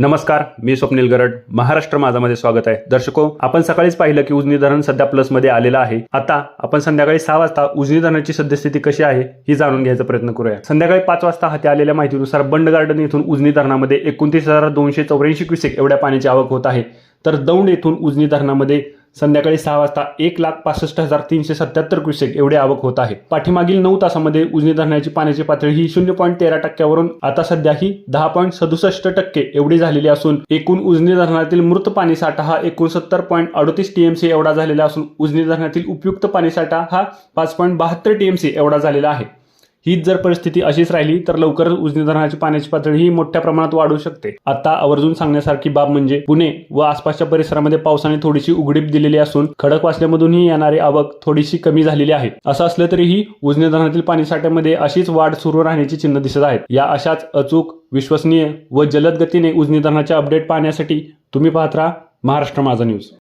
नमस्कार मी स्वप्नील गरड. महाराष्ट्र माझामध्ये स्वागत आहे. दर्शको आपण सकाळीच पाहिलं की उजनी धरण सध्या प्लसमध्ये आलेलं आहे. आता आपण संध्याकाळी सहा वाजता उजनी धरणाची सद्यस्थिती कशी आहे ही जाणून घ्यायचा प्रयत्न करूया. संध्याकाळी पाच वाजता हाती आलेल्या माहितीनुसार बंड गार्डन येथून उजनी धरणामध्ये एकोणतीस हजार दोनशे चौऱ्याऐंशी क्युसेक एवढ्या पाण्याची आवक होत आहे. तर दौंड येथून उजनी धरणामध्ये संध्याकाळी सहा वाजता एक लाख पासष्ट हजार तीनशे सत्याहत्तर क्युसेक एवढे आवक होत आहे. पाठीमागील नऊ तासामध्ये उजनी धरणाची पाण्याची पातळी ही शून्य पॉईंट तेरा टक्क्यावरून आता सध्या ही दहा पॉईंट सदुसष्ट टक्के एवढी झालेली असून एकूण उजनी धरणातील मृत पाणी साठा हा एकोणसत्तर पॉईंट अडतीस टीएमसी एवढा झालेला असून उजनी धरणातील उपयुक्त पाणी साठा हा पाच पॉईंट बहात्तर टीएमसी एवढा झालेला आहे. हीच जर परिस्थिती अशीच राहिली तर लवकरच उजनी धरणाची पाण्याची पातळी ही मोठ्या प्रमाणात वाढू शकते. आता आवर्जून सांगण्यासारखी बाब म्हणजे पुणे व आसपासच्या परिसरामध्ये पावसाने थोडीशी उघडीप दिलेली असून खडकवासल्यामधूनही येणारी आवक थोडीशी कमी झालेली आहे. असं असलं तरीही उजनी धरणातील पाणी साठ्यामध्ये अशीच वाढ सुरू राहण्याची चिन्ह दिसत आहेत. या अशाच अचूक विश्वसनीय व जलद गतीने उजनी धरणाचे अपडेट पाहण्यासाठी तुम्ही पाहत राहा महाराष्ट्र माझा न्यूज.